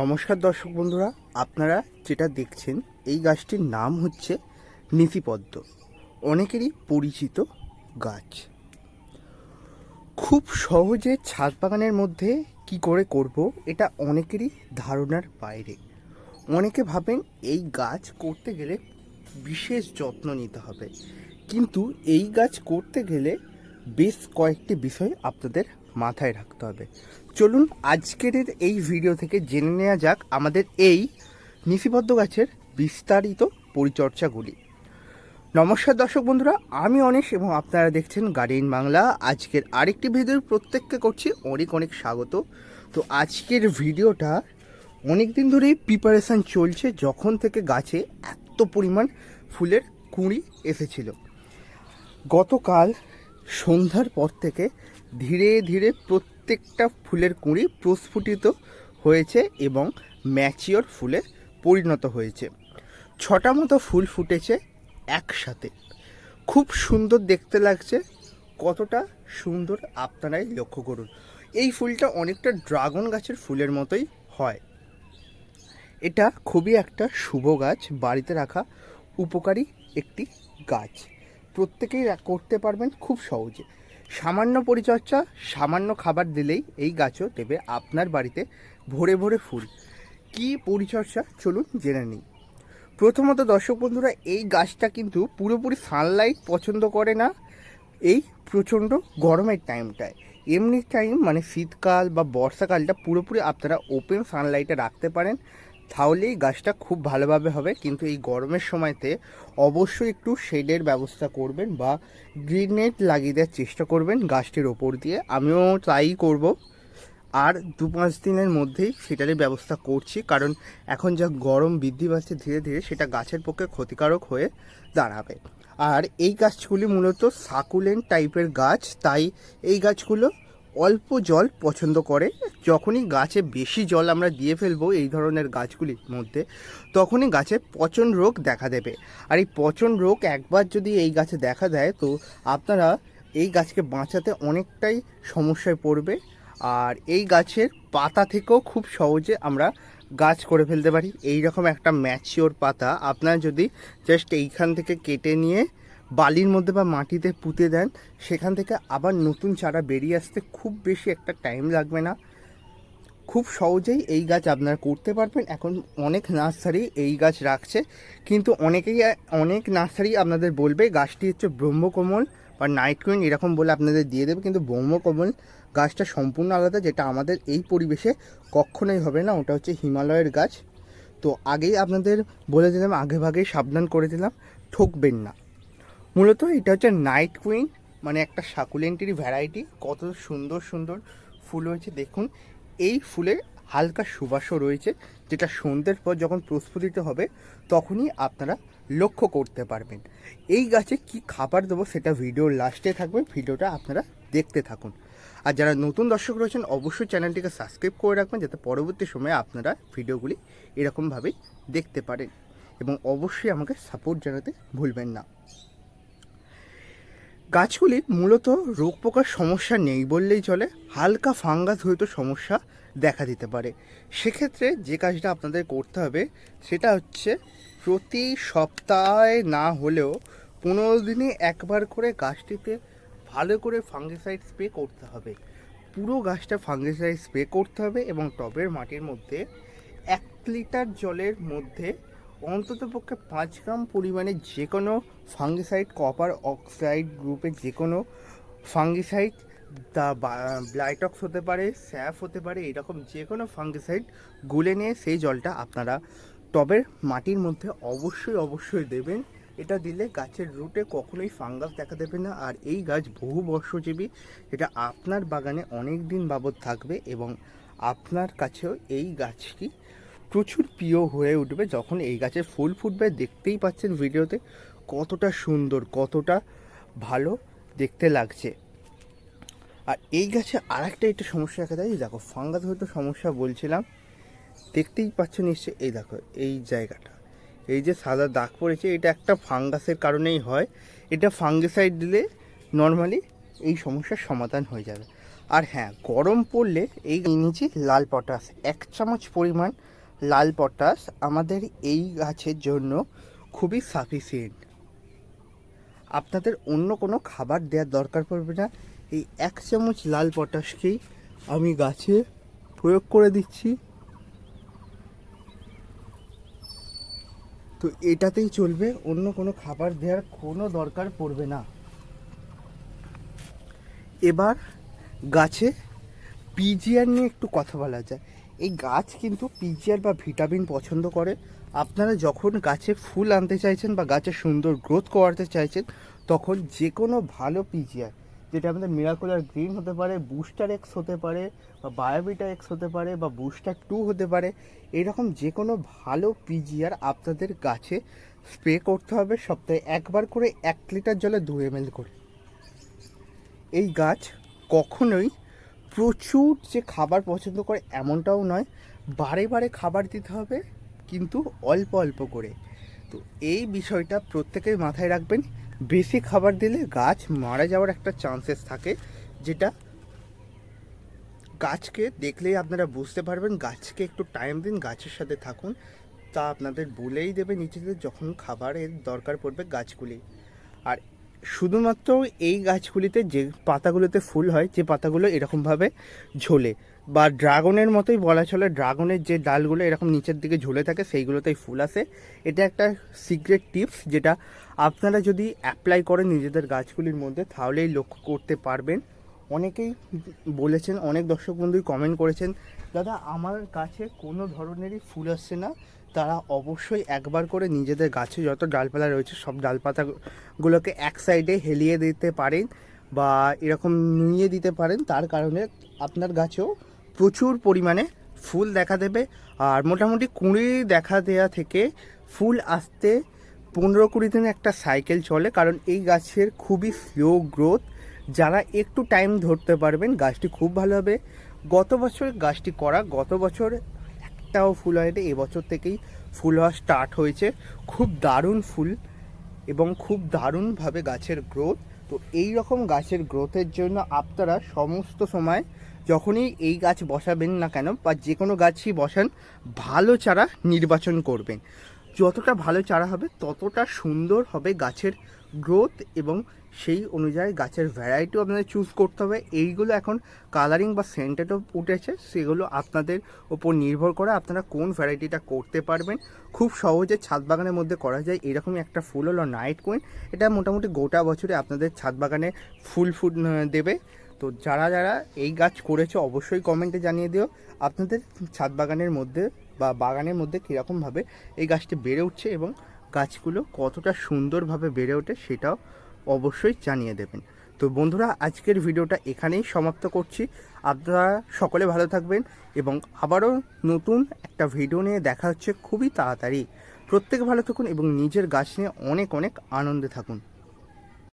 নমস্কার দর্শক বন্ধুরা, আপনারা যেটা দেখছেন, এই গাছটির নাম হচ্ছে নীতিপদ্ম। অনেকেরই পরিচিত গাছ। খুব সহজে ছাদ বাগানের মধ্যে কি করে করব, এটা অনেকেরই ধারণার বাইরে। অনেকে ভাবেন এই গাছ করতে গেলে বিশেষ যত্ন নিতে হবে। কিন্তু এই গাছ করতে গেলে বেশ কয়েকটি বিষয় আপনাদের মাথায় রাখতে হবে। চলুন আজকের এই ভিডিও থেকে জেনে নেওয়া যাক আমাদের এই নিশিবদ্ধ গাছের বিস্তারিত পরিচর্যাগুলি। নমস্কার দর্শক বন্ধুরা, আমি অনিশ এবং আপনারা দেখছেন গার্ডেন বাংলা। আজকের আরেকটি ভিডিও প্রত্যেককে করছি অনেক অনেক স্বাগত। তো আজকের ভিডিওটা অনেক দিন ধরেই প্রিপারেশান চলছে যখন থেকে গাছে এত পরিমাণ ফুলের কুঁড়ি এসেছিল। গতকাল সন্ধ্যার পর থেকে ধীরে ধীরে প্রত্যেকটা ফুলের কুঁড়ি প্রস্ফুটিত হয়েছে এবং ম্যাচিওর ফুলে পরিণত হয়েছে। ছটা মতো ফুল ফুটেছে একসাথে। খুব সুন্দর দেখতে লাগছে, কতটা সুন্দর আপনারাই লক্ষ্য করুন। এই ফুলটা অনেকটা ড্রাগন গাছের ফুলের মতোই হয়। এটা খুবই একটা শুভ গাছ, বাড়িতে রাখা উপকারী একটি গাছ। প্রত্যেকেই করতে পারবেন খুব সহজে। সামান্য পরিচর্যা, সামান্য খাবার দিলেই এই গাছও দেবে আপনার বাড়িতে ভরে ভরে ফুল। কি পরিচর্যা? চলুন জেনে নিই। প্রথমত দর্শক বন্ধুরা, এই গাছটা কিন্তু পুরোপুরি সানলাইট পছন্দ করে না এই প্রচণ্ড গরমের টাইমটায় এমনি টাইম মানে শীতকাল বা বর্ষাকালটা পুরোপুরি আপনারা ওপেন সানলাইটে রাখতে পারেন। তাহলেই গাছটা খুব ভালোভাবে হবে, কিন্তু এই গরমের সময়তে অবশ্যই একটু শেডের ব্যবস্থা করবেন বা গ্রিন নেট লাগিয়ে দেওয়ার চেষ্টা করবেন গাছটির ওপর দিয়ে। আমিও তাই করব। আর দু পাঁচ দিনের মধ্যেই সেটারই ব্যবস্থা করছি, কারণ এখন যা গরম বৃদ্ধি পাচ্ছে ধীরে ধীরে সেটা গাছের পক্ষে ক্ষতিকারক হয়ে দাঁড়াবে। আর এই গাছগুলি মূলত সাকুলেন্ট টাইপের গাছ, তাই এই গাছগুলো অল্প জল পছন্দ করে, যখনই গাছে বেশি জল আমরা দিয়ে ফেলব এই ধরনের গাছগুলির মধ্যে, তখনই গাছে পচন রোগ দেখা দেবে। আর এই পচন রোগ একবার যদি এই গাছে দেখা দেয়, তো আপনারা এই গাছকে বাঁচাতে অনেকটাই সমস্যায় পড়বে। আর এই গাছের পাতা থেকেও খুব সহজে আমরা গাছ করে ফেলতে পারি। এই রকম একটা ম্যাচিওর পাতা, আপনারা যদি জাস্ট এইখান থেকে কেটে নিয়ে বালির মধ্যে বা মাটিতে পুঁতে দেন, সেখান থেকে আবার নতুন চারা বেরিয়ে আসতে খুব বেশি একটা টাইম লাগবে না। খুব সহজেই এই গাছ আপনারা করতে পারবেন। এখন অনেক নার্সারি এই গাছ রাখছে, কিন্তু অনেকেই, অনেক নার্সারি আপনাদের বলবে গাছটি হচ্ছে ব্রহ্মকমল বা নাইট কুইন এরকম বলে আপনাদের দিয়ে দেবে, কিন্তু ব্রহ্মকমল গাছটা সম্পূর্ণ আলাদা, যেটা আমাদের এই পরিবেশে কখনোই হবে না। ওটা হচ্ছে হিমালয়ের গাছ। তো আগেই আপনাদের বলে দিলাম, আগে ভাগেই সাবধান করে দিলাম, ঠকবেন না। মূলত এটা হচ্ছে নাইট কুইন মানে একটা সাকুলেন্টেরই ভ্যারাইটি কত সুন্দর সুন্দর ফুল হয়েছে, দেখুন। এই ফুলের হালকা সুবাসও রয়েছে, যেটা সন্ধ্যের পর যখন প্রস্ফুটিত হবে, তখনই আপনারা লক্ষ্য করতে পারবেন। এই গাছে কি খাবার দেবো সেটা ভিডিওর লাস্টে থাকবে ভিডিওটা আপনারা দেখতে থাকুন। আর যারা নতুন দর্শক রয়েছেন, অবশ্যই চ্যানেলটিকে সাবস্ক্রাইব করে রাখবেন, যাতে পরবর্তী সময়ে আপনারা ভিডিওগুলি এরকমভাবেই দেখতে পারেন। এবং অবশ্যই আমাকে সাপোর্ট জানাতে ভুলবেন না। গাছগুলির মূলত রোগ পোকার সমস্যা নেই বললেই চলে, হালকা ফাঙ্গাস হয়তো সমস্যা দেখা দিতে পারে। সেক্ষেত্রে যে কাজটা আপনাদের করতে হবে, সেটা হচ্ছে প্রতি সপ্তাহে না হলেও পনেরো দিনে একবার করে গাছটিতে ভালো করে ফাঙ্গিসাইড স্প্রে করতে হবে। পুরো গাছটা ফাঙ্গিসাইড স্প্রে করতে হবে এবং টবের মাটির মধ্যে এক লিটার জলের মধ্যে অন্তত পক্ষে পাঁচ গ্রাম পরিমাণে যে কোনো ফাঙ্গিসাইড, কপার অক্সাইড গ্রুপের যে কোনো ফাঙ্গিসাইড তা ব্লাইটক্স হতে পারে, স্যাফ হতে পারে, এরকম যে কোনো ফাঙ্গিসাইড গুলে নিয়ে সেই জলটা আপনারা টবের মাটির মধ্যে অবশ্যই অবশ্যই দেবেন। এটা দিলে গাছের রুটে কখনোই ফাঙ্গাস দেখা দেবে না। আর এই গাছ বহু বর্ষজীবী, এটা আপনার বাগানে অনেক দিন বাবদ থাকবে এবং আপনার কাছেও এই গাছটি প্রচুর প্রিয় হয়ে উঠবে যখন এই গাছের ফুল ফুটবে। দেখতেই পাচ্ছেন ভিডিওতে কতটা সুন্দর, কতটা ভালো দেখতে লাগছে। আর এই গাছে আর একটা একটা সমস্যা দেখা যায় দেখো, ফাঙ্গাস হয়তো সমস্যা বলছিলাম। দেখতেই পাচ্ছ নিশ্চয়ই, এই দেখো, এই জায়গাটা। এই যে সাদা দাগ পড়েছে, এটা একটা ফাঙ্গাসের কারণেই হয়। এটা ফাঙ্গিসাইড দিলে নর্মালি এই সমস্যার সমাধান হয়ে যাবে। আর হ্যাঁ গরম পড়লে এই নিচে লাল পটাশ, এক চামচ পরিমাণ লাল পটাশ আমাদের এই গাছের জন্য খুবই সাফিসিয়েন্ট আপনাদের অন্য কোনো খাবার দেওয়ার দরকার পড়বে না। এই এক চামচ লাল পটাশকেই আমি গাছে প্রয়োগ করে দিচ্ছি। তো এটাতেই চলবে, অন্য কোনো খাবার দেওয়ার কোনো দরকার পড়বে না। এবার গাছে পিজিআর নিয়ে একটু কথা বলা যায় এই গাছ কিন্তু পিজিআর বা ভিটামিন পছন্দ করে। আপনারা যখন গাছে ফুল আনতে চাইছেন বা গাছে সুন্দর গ্রোথ করাতে চাইছেন, তখন যে কোনো ভালো পিজিআর, যেটা আমাদের মিরাকুলার গ্রিন হতে পারে বুস্টার এক্স হতে পারে, বা বায়োবিটা এক্স হতে পারে, বা বুস্টার টু হতে পারে, এরকম যে কোনো ভালো পিজিআর আপনাদের গাছে স্প্রে করতে হবে সপ্তাহে একবার করে এক লিটার জলে দু এম করে। এই গাছ কখনোই প্রচুর যে খাবার পছন্দ করে এমনটাও নয়, বারে বারে খাবার দিতে হবে, কিন্তু অল্প অল্প করে। তো এই বিষয়টা প্রত্যেকেই মাথায় রাখবেন, বেশি খাবার দিলে গাছ মারা যাওয়ার একটা চান্সেস থাকে, যেটা গাছকে দেখলেই আপনারা বুঝতে পারবেন, গাছকে একটু টাইম দিন, গাছের সাথে থাকুন, তা আপনাদের বলেই দেবে নিজেদের যখন খাবারের দরকার পড়বে গাছগুলি। আর শুধুমাত্র এই গাছগুলিতে যে পাতাগুলোতে ফুল হয়, যে পাতাগুলো এরকমভাবে ঝোলে বা ড্রাগনের মতোই বলা চলে, ড্রাগনের যে ডালগুলো এরকম নিচের দিকে ঝুলে থাকে, সেইগুলোতেই ফুল আসে। এটা একটা সিক্রেট টিপস যেটা আপনারা যদি অ্যাপ্লাই করেন নিজেদের গাছগুলির মধ্যে, তাহলেই লক্ষ্য করতে পারবেন। অনেকেই বলেছেন, অনেক দর্শক বন্ধুই কমেন্ট করেছেন, দাদা, আমার গাছে কোনো ধরনেরই ফুল আসছে না। তারা অবশ্যই একবার করে নিজেদের গাছে যত ডালপালা রয়েছে, সব ডালপাতাগুলোকে এক সাইডে হেলিয়ে দিতে পারেন বা এরকম নুইয়ে দিতে পারেন। তার কারণে আপনার গাছেও প্রচুর পরিমাণে ফুল দেখা দেবে। আর মোটামুটি কুড়ি দেখা দেওয়া থেকে ফুল আসতে পনেরো কুড়ি দিন একটা সাইকেল চলে, কারণ এই গাছের খুবই স্লো গ্রোথ। যারা একটু টাইম ধরতে পারবেন, গাছটি খুব ভালো হবে। গত বছর গাছটি করা, গত বছর একটাও ফুল হয়নি এবছর থেকেই ফুল হওয়া স্টার্ট হয়েছে। খুব দারুণ ফুল এবং খুব দারুণভাবে গাছের গ্রোথ তো এই রকম গাছের গ্রোথের জন্য আপনারা সমস্ত সময় যখনই এই গাছ বসাবেন না কেন বা যে কোনো গাছই বসান, ভালো চারা নির্বাচন করবেন। যতটা ভালো চারা হবে ততটা সুন্দর হবে গাছের গ্রোথ এবং সেই অনুযায়ী গাছের ভ্যারাইটিও আপনাদের চুজ করতে হবে। এইগুলো এখন কালারিং বা সেন্টেডও উঠেছে সেগুলো আপনাদের ওপর নির্ভর করে আপনারা কোন ভ্যারাইটিটা করতে পারবেন। খুব সহজে ছাদ বাগানের মধ্যে করা যায়। এরকমই একটা ফুল হলো নাইট কুইন এটা মোটামুটি গোটা বছরে আপনাদের ছাদ বাগানে ফুল আহ, দেবে। তো যারা যারা এই গাছ করেছে অবশ্যই কমেন্টে জানিয়ে দিও। আপনাদের ছাদ বাগানের মধ্যে বা বাগানের মধ্যে কীরকমভাবে এই গাছটি বেড়ে উঠছে এবং গাছগুলো কতটা সুন্দরভাবে বেড়ে ওঠে সেটাও অবশ্যই জানিয়ে দেবেন। তো বন্ধুরা, আজকের ভিডিওটা এখানেই সমাপ্ত করছি। আপনারা সকলে ভালো থাকবেন এবং আবারও নতুন একটা ভিডিও নিয়ে দেখা হচ্ছে খুবই তাড়াতাড়ি। প্রত্যেকে ভালো থাকুন এবং নিজের গাছ নিয়ে অনেক অনেক আনন্দে থাকুন।